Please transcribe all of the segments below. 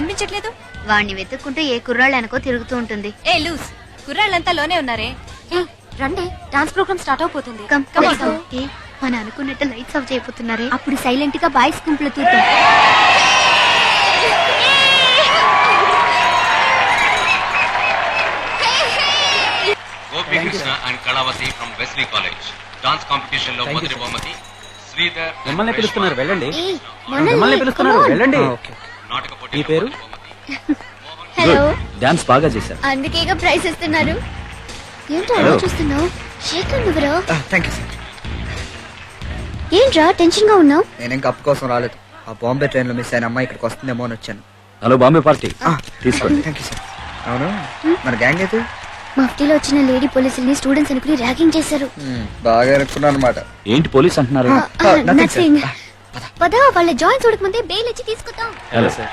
కనిపించట్లేదు. వాడిని వెతుక్కుంటూ ఏ కుర్రాళ్ళు అనుకో తిరుగుతూ ఉంటుంది. ఏ లూస్ కుర్రాళ్ళంతా లోనే ఉన్నారే. రండి డాన్స్ ప్రోగ్రామ్ స్టార్ట్. ఏ, మన అనుకున్నట్టు లైట్స్ ఆఫ్ చేయబోతున్నారే. అప్పుడు సైలెంట్గా బాయ్స్ గుంపులు చూద్దాం Gopi Krishna and Kalavathi from Wesley college. Dance కాంపిటీషన్లో మొదటి బహుమతి శ్రీధర్ మిమ్మల్ని పిలుస్తున్నారు. వెళ్ళండి. మిమ్మల్ని పిలుస్తున్నారు. వెళ్ళండి. నాటక మీ పేరు? హలో డాన్స్ బాగా చేశారు. అందుకేగా ప్రైజ్ ఇస్తున్నారు. ఏంటో అలా. చూస్తున్నావు? శేఖర్ నువ్వురా థ్యాంక్ యూ సార్ ఏంట్రా టెన్షన్గా ఉన్నావు? నేనేం కప్పు కోసం రాలేదు. ఆ బాంబే ట్రైన్లో మిస్ అయిన అమ్మాయి ఇక్కడికి వస్తుందేమో అని వచ్చాను. Hello Bombay party. తీసుకోండి. థ్యాంక్ యూ సార్ అవును? మన గ్యాంగ్ అయితే మఫ్టీలో వచ్చిన లేడీ పోలీసుల్ని స్టూడెంట్స్ అనుకుని ర్యాగింగ్ చేశారు. బాగా అనుకున్నాను అనమాట ఏంటి పోలీస్ అంటున్నారు? Ah. నథింగ్ Ah, పద వాళ్ళ జాయిన్ చూడకముందే బెయిల్ ఇచ్చి తీసుకుందాం హలో సార్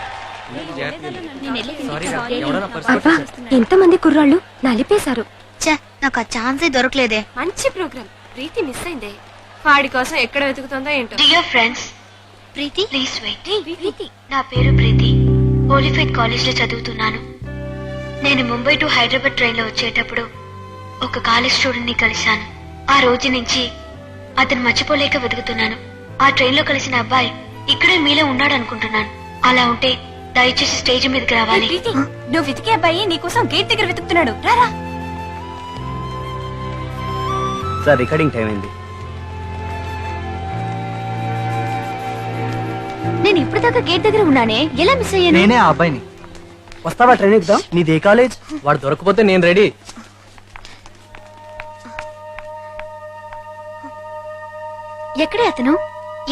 అబ్బా ఎంత మంది కుర్రాళ్ళు నలిపేశారు. ఛే, నాకు ఆ ఛాన్సే దొరకలేదే. మంచి ప్రోగ్రామ్. ప్రీతి మిస్ అయిందే. వాడి కోసం ఎక్కడ వెతుకుతుందో ఏంటో. Dear friends Preethi please wait Preethi. నా పేరు ప్రీతి. ఓలిఫైడ్ కాలేజ్లో చదువుతున్నాను. నేను ముంబై టు హైదరాబాద్ ట్రైన్లో వచ్చేటప్పుడు ఒక కాలేజ్ స్టూడెంట్ని కలిశాను. ఆ రోజు నుంచి అతను మర్చిపోలేక వెతుకుతున్నాను. ఆ ట్రైన్లో కలిసిన అబ్బాయి ఇక్కడే మీలో ఉన్నాడు అనుకుంటున్నాను అలా ఉంటే దయచేసి స్టేజ్ మీదకి రావాలి. ప్రీతి నువ్వు వెతికే అబ్బాయి నీకోసం గేట్ దగ్గర వెతుకుతున్నాడు. రారా సార్ రికార్డింగ్ టైం అయింది. నేను ఇప్పుడు దాకా గేట్ దగ్గర ఉన్నానే. ఎలా మిస్ అయ్యాను? నేనే ఆ అబ్బాయిని. వస్తావా ట్రైన్ ఎక్కుదాం? నీది ఏ కాలేజ్? వాడు దొరకపోతే నేను రెడీ. ఎక్కడే అతను?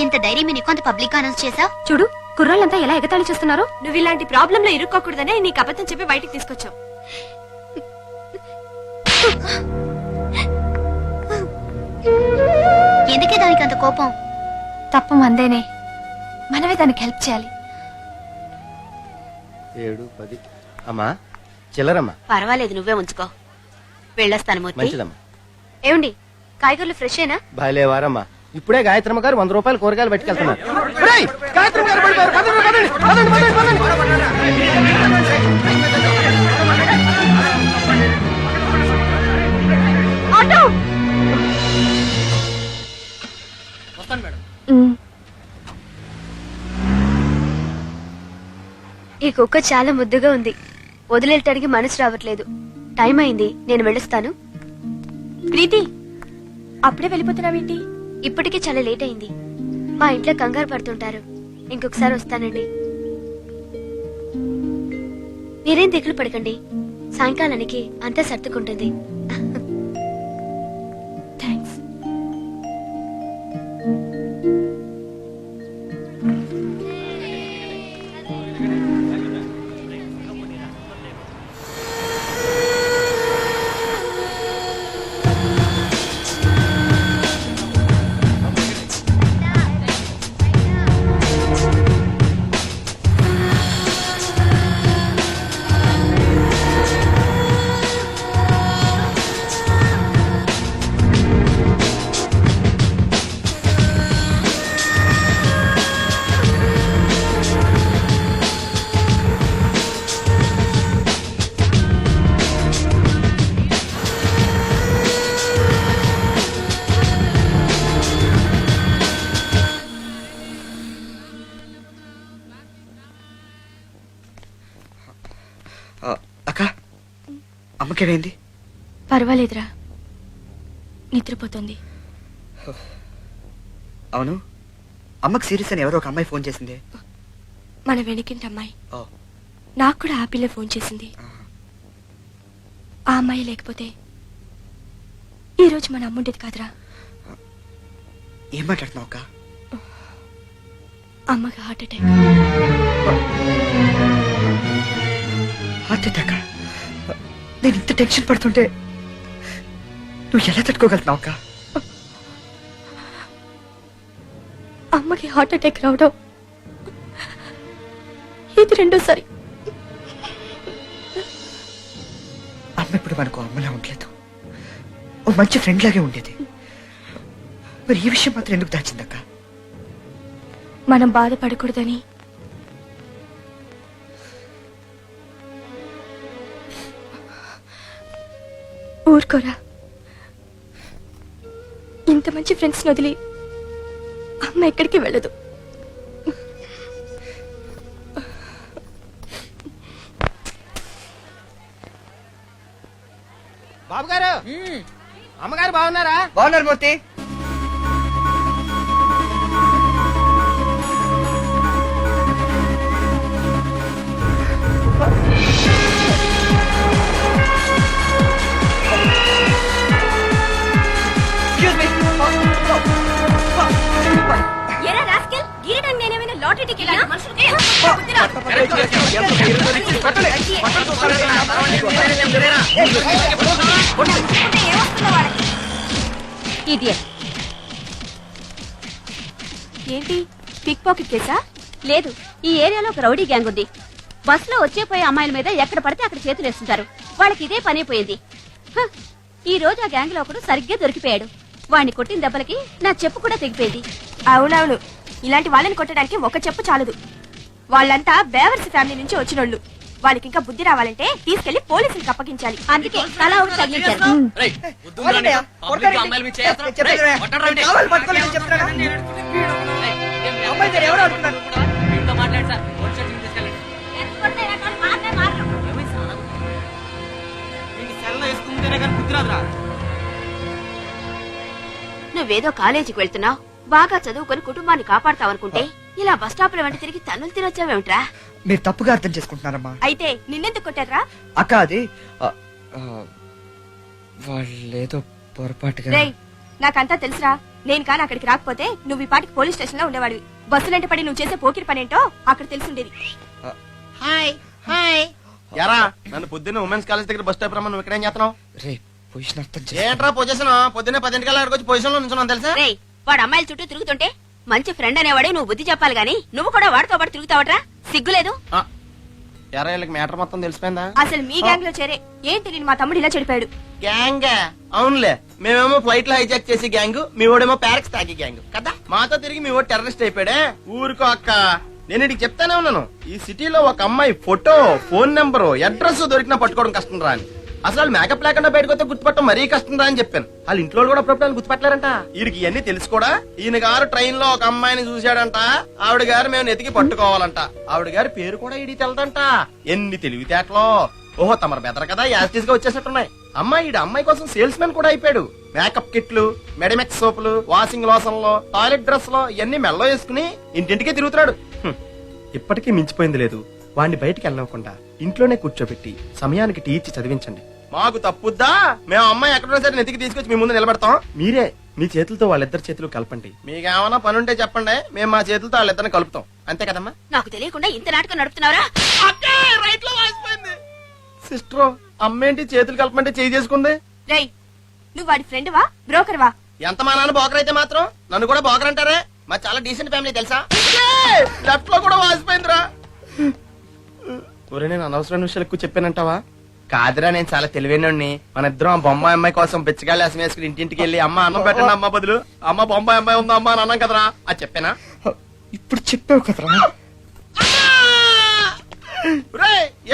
ఇంత ధైర్యం నీకు అంత పబ్లిక్ అనౌన్స్ చేసా చూడు కుర్రాళ్ళంతా ఎలా ఎగతాళి చేస్తున్నారో? నువ్వు ఇలాంటి ప్రాబ్లం లో ఇరుక్కోకూడదనే నీకు అబద్ధం చెప్పి బయటికి తీసుకొచ్చావు. ఎందుకే దానికి అంత కోపం? తప్పు మందేనే మనమే దానికి హెల్ప్ చేయాలి. ఏడు పది. అమ్మా చిల్లరమ్మా. పర్వాలేదు నువ్వే ఉంచుకో. వెళ్ళొస్తాను మూర్తి. మంచిదమ్మా. ఏమండి కాయగూరలు ఫ్రెష్ ఏనా బాలేవారమ్మా ఇప్పుడే గాయత్రమ్మ గారు వంద రూపాయలు కూరగాయలు పట్టుకెళ్తున్నారు. ఈ కుక్క చాలా ముద్దుగా ఉంది. వదిలేయటానికి మనసు రావట్లేదు. టైం అయింది నేను వెళ్ళొస్తాను. ప్రీతి అప్పుడే వెళ్ళిపోతున్నావేంటి? ఇప్పటికే చాలా లేట్ అయింది. మా ఇంట్లో కంగారు పడుతుంటారు. ఇంకొకసారి వస్తానండి. మీరేం దిగులు పడకండి. సాయంకాలానికి అంతా సర్దుకుంటుంది. అమ్మకేమైంది? పర్వాలేదురా. నిద్రపోతుంది. అవును. అమ్మకి సీరియస్ అని ఎవరో ఒక అమ్మాయి ఫోన్ చేసింది. మన వెనుకింటి అమ్మాయి. నాకు కూడా ఆ పిల్ల ఫోన్ చేసింది. ఆ అమ్మాయి లేకపోతే ఈ రోజు మన అమ్ముండేది కాదురా. ఏం మాట్లాడుతున్నావు అక్క? అమ్మకి హార్ట్ అటాక్. Heart attack? నేను ఇంత టెన్షన్ పడుతుంటే నువ్వు ఎలా తట్టుకోగలుగుతున్నావు అక్క? అమ్మకి హార్ట్ అటాక్ రావడం ఇది రెండోసారి. అమ్మ ఇప్పుడు మనకు అమ్మలా ఉండలేదు. ఓ మంచి ఫ్రెండ్ లాగే ఉండేది. మరి ఈ విషయం మాత్రం ఎందుకు దాచిందక్క? మనం బాధపడకూడదని ఊరుకోరా. ఇంత మంచి ఫ్రెండ్స్ వదిలి అమ్మ ఎక్కడికి వెళ్ళదు. బాబు గారు అమ్మగారు బాగున్నారా? బాగున్నారు మూర్తి. ఇది ఏంటి? పిక్ పాకెట్ కేసా? లేదు ఈ ఏరియాలో ఒక రౌడీ గ్యాంగ్ ఉంది. బస్సులో వచ్చేపోయే అమ్మాయిల మీద ఎక్కడ పడితే అక్కడ చేతులు వేస్తుంటారు. వాళ్ళకి ఇదే పని అయిపోయింది. ఈ రోజు ఆ గ్యాంగ్లో ఒకడు సరిగ్గా దొరికిపోయాడు. వాడిని కొట్టిన దెబ్బలకి నా చెప్పు కూడా తెగిపోయింది. అవునవును. ఇలాంటి వాళ్ళని కొట్టడానికి ఒక చెప్పు చాలదు. వాళ్ళంతా బేవర్స్ ఫ్యామిలీ నుంచి వచ్చినోళ్ళు. వాళ్ళకి ఇంకా బుద్ధి రావాలంటే తీసుకెళ్ళి పోలీసులకు అప్పగించాలి అందుకే తలా ఒకటి ఆడుతున్నారు? నువ్వేదో కాలేజీకి వెళ్తున్నావు బాగా చదువుకొని కుటుంబాన్ని కాపాడతావనుకుంటే ఇలా బస్ స్టాప్లో వెంట తిరిగి తన్నులు తినొచ్చావేమిట్రా మీరు తప్పుగా అర్థం చేసుకుంటున్నారమ్మా. అయితే నిన్నెందుకు కొట్టారా అక్క అది ఆ, ఆ, వాళ్ళేదో పొరపాటుగా రేయ్ నాకంతా తెలుసురా. నేను కానీ అక్కడికి రాకపోతే నువ్వు ఈ పాటికి పోలీస్ స్టేషన్లో ఉండేవాడివి బస్సులంటే పడి నువ్వు చేసే పోకిరి పనేంటో అక్కడ తెలిసిండేది. ఎరా నన్ను పొద్దున్న ఉమెన్స్ కాలేజ్ దగ్గర బస్ స్టాప్ రమ్మని నువ్వు ఇక్కడేం చేస్తున్నావు? రే పొజిషన్ అర్థం చేస్తా ఏంట్రా పొజిషన్? పొద్దున్నే పదింటికల్లా అక్కడికి వచ్చి పొజిషన్లో నుంచున్నాను తెలుసా? రేయ్ వాడు అమ్మాయిల చుట్టూ తిరుగుతుంటే మంచి ఫ్రెండ్ అనేవాడే నువ్వు బుద్ధి చెప్పాలి గాని నువ్వు కూడా వాడితో పాటు తిరుగుతావట్రా? సిగ్గులేదు? ఆ, ఎరా వీళ్ళకి మ్యాటర్ మొత్తం తెలిసిపోయిందా? అసలు మీ గ్యాంగ్లో చేరే ఏంటి నేను మా తమ్ముడు ఇలా చెడిపాడు? గ్యాంగ్? అవునులే. మేమేమో ఫ్లైట్లో హైజాక్ చేసి గ్యాంగ్ మీ వాడేమో ప్యారెక్స్ తాగి గ్యాంగ్. కదా? మాతో తిరిగి మీ వాడు టెర్రరిస్ట్ అయిపోయాడే? ఊరుకో అక్క. నేను ఇటు చెప్తానే ఉన్నాను. ఈ సిటీలో ఒక అమ్మాయి ఫోటో ఫోన్ నెంబర్ అడ్రస్ దొరికినా పట్టుకోవడం కష్టం రా అని. అసలు వాళ్ళు మేకప్ లేకుండా బయటకు వస్తే గుర్తుపట్టడం మరీ కష్టం రా అని చెప్పాను. వాళ్ళ ఇంట్లో కూడా అప్పుడప్పుడు వాళ్ళు గుర్తుపట్టలేరంట. వీడికి ఇవన్నీ తెలుసు కూడా. ఈయన గారు ట్రైన్లో ఒక అమ్మాయిని చూశాడంట. ఆవిడ గారు మేము ఎతికి పట్టుకోవాలంట. ఆవిడ గారి పేరు కూడా ఇడి తెలదంట. ఎన్ని తెలివితేటలో. ఓహో తమరు బెదర్ కదా యాస్టీస్గా వచ్చేసట్టున్నాయి అమ్మాయి ఈడు అమ్మాయి కోసం సేల్స్ మెన్ కూడా అయిపోయాడు. మేకప్ కిట్లు మెడిమెక్స్ సోపులు వాషింగ్ లోషన్లో టాయిలెట్ డ్రెస్లో ఇవన్నీ మెల్లో వేసుకుని ఇంటింటికే తిరుగుతున్నాడు. ఇప్పటికీ మించిపోయింది లేదు. వాడిని బయటికి వెళ్ళకుండా ఇంట్లోనే కూర్చోబెట్టి సమయానికి టీ ఇచ్చి చదివించండి. మాకు తప్పుద్దా? మేము అమ్మాయి ఎక్కడో సరే నెతికి తీసుకొచ్చి మీ ముందు నిలబెడతాం. మీరే మీ చేతులతో వాళ్ళిద్దరి చేతులు కలపండి. మీకేమైనా పని ఉంటే చెప్పండి. మేము మా చేతులతో వాళ్ళిద్దరిని కలుపుతాం. అంతే కదమ్మా? నాకు తెలియకుండా ఇంత నాటకం నడుపుతున్నావురా రైట్లో వాసిపోయింది. సిస్టర్ అమ్మేంటి చేతులు కలపమంటే చేయి చేసుకుంది? నువ్వు వాడి ఫ్రెండ్ వా? బ్రోకర్ వా? ఎంత మా నాన్న బోకర్ అయితే మాత్రం? నన్ను కూడా బోకర్ అంటారే? మా చాలా డీసెంట్ ఫ్యామిలీ తెలుసా? లెఫ్ట్లో కూడా వాసిపోయిందిరా. ఒరే నేను అనవసరమైన విషయాలు ఎక్కువ చెప్పానంటావా? కాదురా నేను చాలా తెలివైనోడిని. మన ఇద్దరం బొమ్మాయి అమ్మాయి కోసం బెచ్చగాలి అసం వేసుకుని ఇంటింటికి వెళ్ళి అమ్మ అన్నం పెట్టండి అమ్మ బదులు. అమ్మ బొంబాయి అమ్మాయి ఉందా అమ్మ అని అన్నాం కదరా. అది చెప్పానా? ఇప్పుడు చెప్పావు కదరా.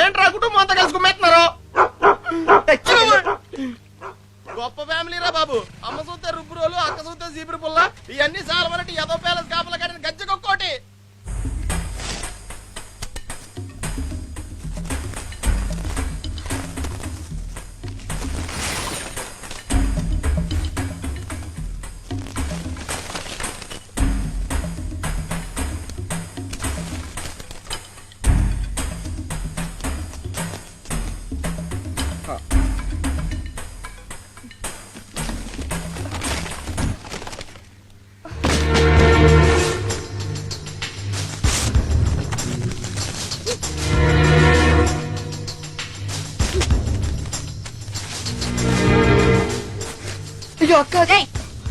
ఏంట్రా కుటుంబం అంతా కలిసి కుమ్మేస్తున్నారు? గొప్ప ఫ్యామిలీ రా బాబు. అమ్మ చూస్తే రుబ్బురోలు అక్క చూస్తే జీపురు పుల్ల. ఇవన్నీ వరకు ఎదో ప్యాలెస్ కాపలా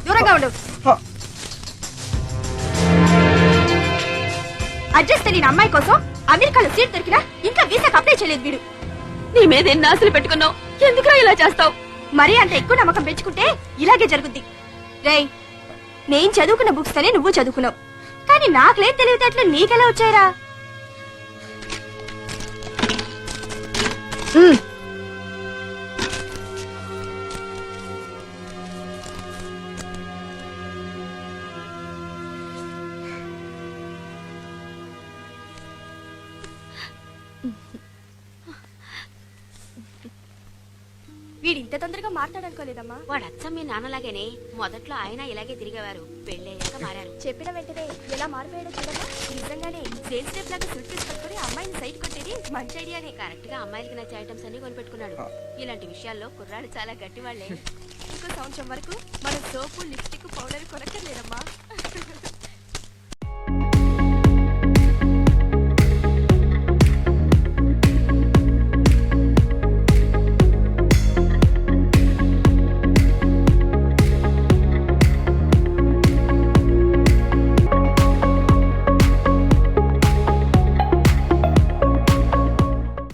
దూరంగా ఉండు. అడ్రస్ తెలియని అమ్మాయి కోసం అమెరికాలో సీట్ దొరికినా ఇంకా వీసాకి అప్లై చేయలేదు వీడు. నీ మీద ఎన్ని ఆశలు పెట్టుకున్నావు? ఎందుకు ఇలా చేస్తావు? మరీ అంత ఎక్కువ నమ్మకం పెంచుకుంటే ఇలాగే జరుగుద్ది. రేయ్ నేను చదువుకున్న బుక్స్ తోనే నువ్వు చదువుకున్నావు. కానీ నాకులేదు తెలివితేటలు నీకెలా వచ్చాయరా? తొందరగా మాట్లాడనుకోలేదమ్మా. వాడు అచ్చం మీ నాన్నలాగేనే. మొదట్లో ఆయన ఇలాగే తిరిగేవారు. పెళ్ళయ్యాక మారారు. చెప్పిన వెంటనే ఎలా మారిపోయాడో చూడమ్మా. నిజంగానే సేల్స్ రేప్ లాగా సూట్ కేసు పట్టుకొని అమ్మాయిని సైట్ కొట్టేది మంచి ఐడియానే. కరెక్ట్గా అమ్మాయిలకి నచ్చే ఐటమ్స్ అన్ని కొనిపెట్టుకున్నాడు. ఇలాంటి విషయాల్లో కుర్రాడు చాలా గట్టి వాళ్ళే ఇంకో సంవత్సరం వరకు మనం సోపు లిప్స్టిక్ పౌడర్ కొనక్కర్లేదమ్మా.